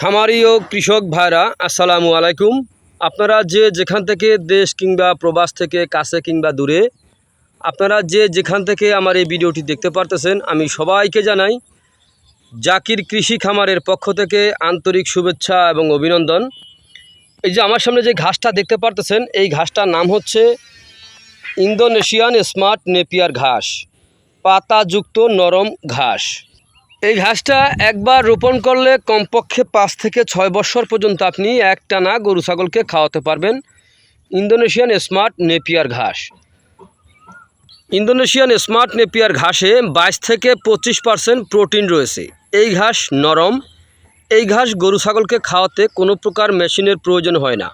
খামারি ও কৃষক ভাইরা, আসসালামু আলাইকুম। আপনারা যে যেখান থেকে দেশ কিংবা প্রবাস থেকে কাছে কিংবা দূরে, আপনারা যে যেখান থেকে আমার এই ভিডিওটি দেখতে পারতেছেন, আমি সবাইকে জানাই জাকির কৃষি খামারের পক্ষ থেকে আন্তরিক শুভেচ্ছা এবং অভিনন্দন। এই যে আমার সামনে যে ঘাসটা দেখতে পারতেছেন, এই ঘাসটার নাম হচ্ছে ইন্দোনেশিয়ান স্মার্ট নেপিয়ার ঘাস, পাতাযুক্ত নরম ঘাস। এই ঘাসটা একবার রোপণ করলে কমপক্ষে পাঁচ থেকে ছয় বছর পর্যন্ত আপনি একটানা গরু ছাগলকে খাওয়াতে পারবেন। ইন্দোনেশিয়ান স্মার্ট নেপিয়ার ঘাস। ইন্দোনেশিয়ান স্মার্ট নেপিয়ার ঘাসে বাইশ থেকে পঁচিশ পার্সেন্ট প্রোটিন রয়েছে। এই ঘাস নরম। এই ঘাস গরু ছাগলকে খাওয়াতে কোনো প্রকার মেশিনের প্রয়োজন হয় না।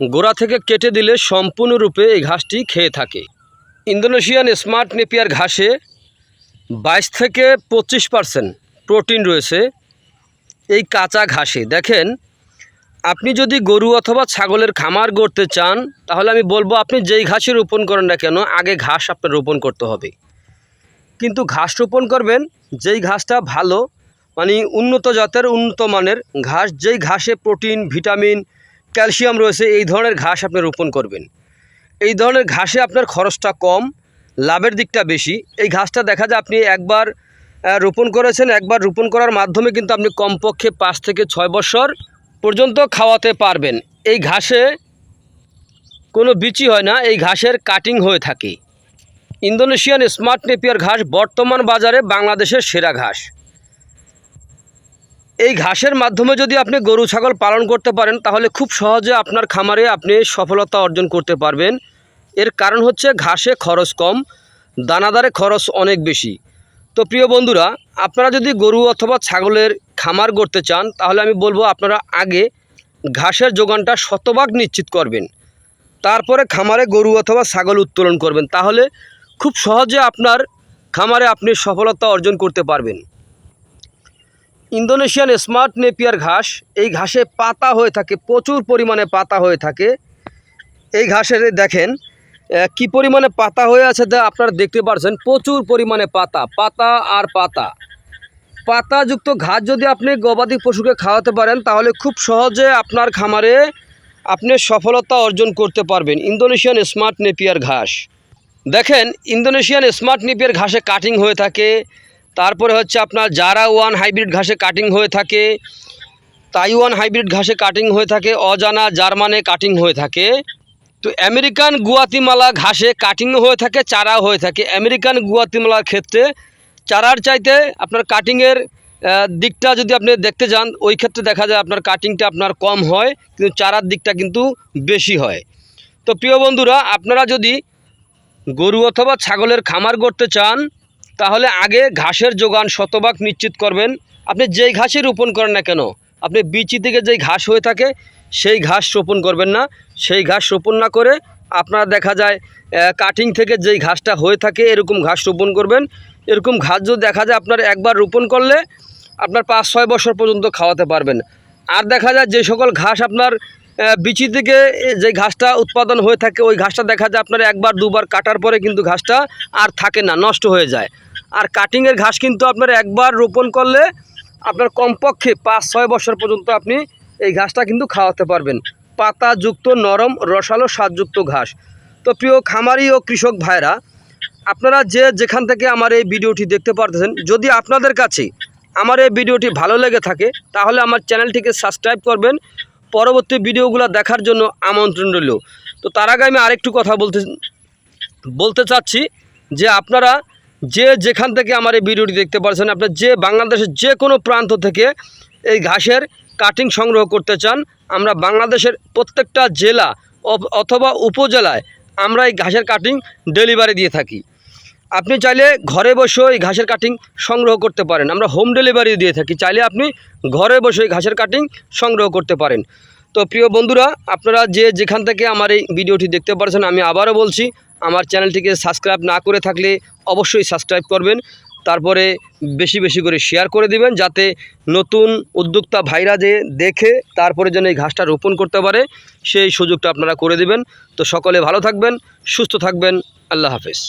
গোড়া থেকে কেটে দিলে সম্পূর্ণরূপে এই ঘাসটি খেয়ে থাকে। ইন্দোনেশিয়ান স্মার্ট নেপিয়ার ঘাসে বাইশ থেকে পঁচিশ পার্সেন্ট প্রোটিন রয়েছে এই কাঁচা ঘাসে। দেখেন, আপনি যদি গরু অথবা ছাগলের খামার গড়তে চান, তাহলে আমি বলব আপনি যেই ঘাসে রোপণ করেন না কেন, আগে ঘাস আপনার রোপণ করতে হবে। কিন্তু ঘাস রোপণ করবেন, যেই ঘাসটা ভালো মানে উন্নত জাতের, উন্নত মানের ঘাস, যেই ঘাসে প্রোটিন, ভিটামিন, ক্যালসিয়াম রয়েছে, এই ধরনের ঘাস আপনি রোপণ করবেন। এই ধরনের ঘাসে আপনার খরচটা কম লাভের দিকটা বেশি। এই ঘাসটা দেখা যায় আপনি একবার রোপণ করেছেন, একবার রোপণ করার মাধ্যমে কিন্তু আপনি কমপক্ষে পাঁচ থেকে ছয় বছর পর্যন্ত খাওয়াতে পারবেন। এই ঘাসে কোনো বিচি হয় না, এই ঘাসের কাটিং হয়ে থাকে। ইন্দোনেশিয়ান স্মার্ট নেপিয়ার ঘাস বর্তমান বাজারে বাংলাদেশের সেরা ঘাস। এই ঘাসের মাধ্যমে যদি আপনি গরু, ছাগল পালন করতে পারেন, তাহলে খুব সহজে আপনার খামারে আপনি সফলতা অর্জন করতে পারবেন। এর কারণ হচ্ছে ঘাসে খরচ কম, দানাদারে খরচ অনেক বেশি। তো প্রিয় বন্ধুরা, আপনারা যদি গরু অথবা ছাগলের খামার করতে চান, তাহলে আমি বলব আপনারা আগে ঘাসের যোগানটা শতভাগ নিশ্চিত করবেন। তারপরে খামারে গরু অথবা ছাগল উত্তোলন করবেন। তাহলে খুব সহজে আপনার খামারে আপনি সফলতা অর্জন করতে পারবেন। ইন্দোনেশিয়ান স্মার্ট নেপিয়ার ঘাস, এই ঘাসে পাতা হয়ে থাকে, প্রচুর পরিমাণে পাতা হয়ে থাকে। এই ঘাসের দেখেন কি পরিমাণে পাতা হয়ে আছে তা আপনারা দেখতে পাচ্ছেন প্রচুর পরিমাণে পাতা পাতা আর পাতা। পাতাযুক্ত ঘাস যদি আপনি গবাদি পশুকে খাওয়াতে পারেন, তাহলে খুব সহজে আপনার খামারে আপনি সফলতা অর্জন করতে পারবেন। ইন্দোনেশিয়ান স্মার্ট নেপিয়ার ঘাস। দেখেন, ইন্দোনেশিয়ান স্মার্ট নেপিয়ার ঘাসে কাটিং হয়ে থাকে। তারপরে হচ্ছে আপনার জারা ওয়ান হাইব্রিড ঘাসে কাটিং হয়ে থাকে। তাইওয়ান হাইব্রিড ঘাসে কাটিং হয়ে থাকে। অজানা জার্মানে কাটিং হয়ে থাকে। তো আমেরিকান গুয়াতিমালা ঘাসে কাটিংও হয়ে থাকে, চারাও হয়ে থাকে। আমেরিকান গুয়াতিমালার ক্ষেত্রে চারার চাইতে আপনার কাটিংয়ের দিকটা যদি আপনি দেখতে যান, ওই ক্ষেত্রে দেখা যায় আপনার কাটিংটা আপনার কম হয়, কিন্তু চারার দিকটা কিন্তু বেশি হয়। তো প্রিয় বন্ধুরা, আপনারা যদি গরু অথবা ছাগলের খামার করতে চান, তাহলে আগে ঘাসের যোগান শতভাগ নিশ্চিত করবেন। আপনি যেই ঘাসই রোপণ করেন না কেন, আপনি বিচি থেকে যেই ঘাস হয়ে থাকে সেই ঘাস রোপণ করবেন না। সেই ঘাস রোপণ না করে আপনারা দেখা যায় কাটিং থেকে যেই ঘাসটা হয়ে থাকে এরকম ঘাস রোপণ করবেন। এরকম ঘাস যদি দেখা যায় আপনার একবার রোপণ করলে আপনার পাঁচ ছয় বছর পর্যন্ত খাওয়াতে পারবেন। আর দেখা যায় যে সকল ঘাস আপনার বিচি থেকে যে ঘাসটা উৎপাদন হয়ে থাকে, ওই ঘাসটা দেখা যায় আপনার একবার, দুবার কাটার পরে কিন্তু ঘাসটা আর থাকে না, নষ্ট হয়ে যায়। আর কাটিংয়ের ঘাস কিন্তু আপনার একবার রোপণ করলে আপনার কমপক্ষে পাঁচ ছয় বছর পর্যন্ত আপনি এই ঘাসটা কিন্তু খাওয়াতে পারবেন। পাতাযুক্ত নরম, রসালো, স্বাদযুক্ত ঘাস। তো প্রিয় খামারি ও কৃষক ভাইরা আপনারা যে যেখান থেকে আমার এই ভিডিওটি দেখতে পারতেছেন, যদি আপনাদের কাছে আমার এই ভিডিওটি ভালো লেগে থাকে, তাহলে আমার চ্যানেলটিকে সাবস্ক্রাইব করবেন। পরবর্তী ভিডিওগুলো দেখার জন্য আমন্ত্রণ রইল। তো তার আগে আমি আরেকটু কথা বলতে বলতে চাচ্ছি যে আপনারা যে যেখান থেকে আমার এই ভিডিওটি দেখতে পারছেন, আপনার যে বাংলাদেশের যে কোনো প্রান্ত থেকে এই ঘাসের কাটিং সংগ্রহ করতে চান, আমরা বাংলাদেশের প্রত্যেকটা জেলা অথবা উপজেলায় আমরা এই ঘাসের কাটিং ডেলিভারি দিয়ে থাকি। আপনি চাইলে ঘরে বসে এই ঘাসের কাটিং সংগ্রহ করতে পারেন। আমরা হোম ডেলিভারি দিয়ে থাকি। চাইলে আপনি ঘরে বসে ঘাসের কাটিং সংগ্রহ করতে পারেন। তো প্রিয় বন্ধুরা, আপনারা যে যেখান থেকে আমার এই ভিডিওটি দেখতে পারছেন, আমি আবারও বলছি, আমার চ্যানেলটিকে সাবস্ক্রাইব না করে থাকলে অবশ্যই সাবস্ক্রাইব করবেন। তারপরে বেশি বেশি করে শেয়ার করে দিবেন যাতে নতুন উদ্যোক্তা ভাইরা যে দেখে তারপরে যেন এই ঘাসটা রোপণ করতে পারে, সেই সুযোগটা আপনারা করে দিবেন। তো সকলে ভালো থাকবেন, সুস্থ থাকবেন। আল্লাহ হাফেজ।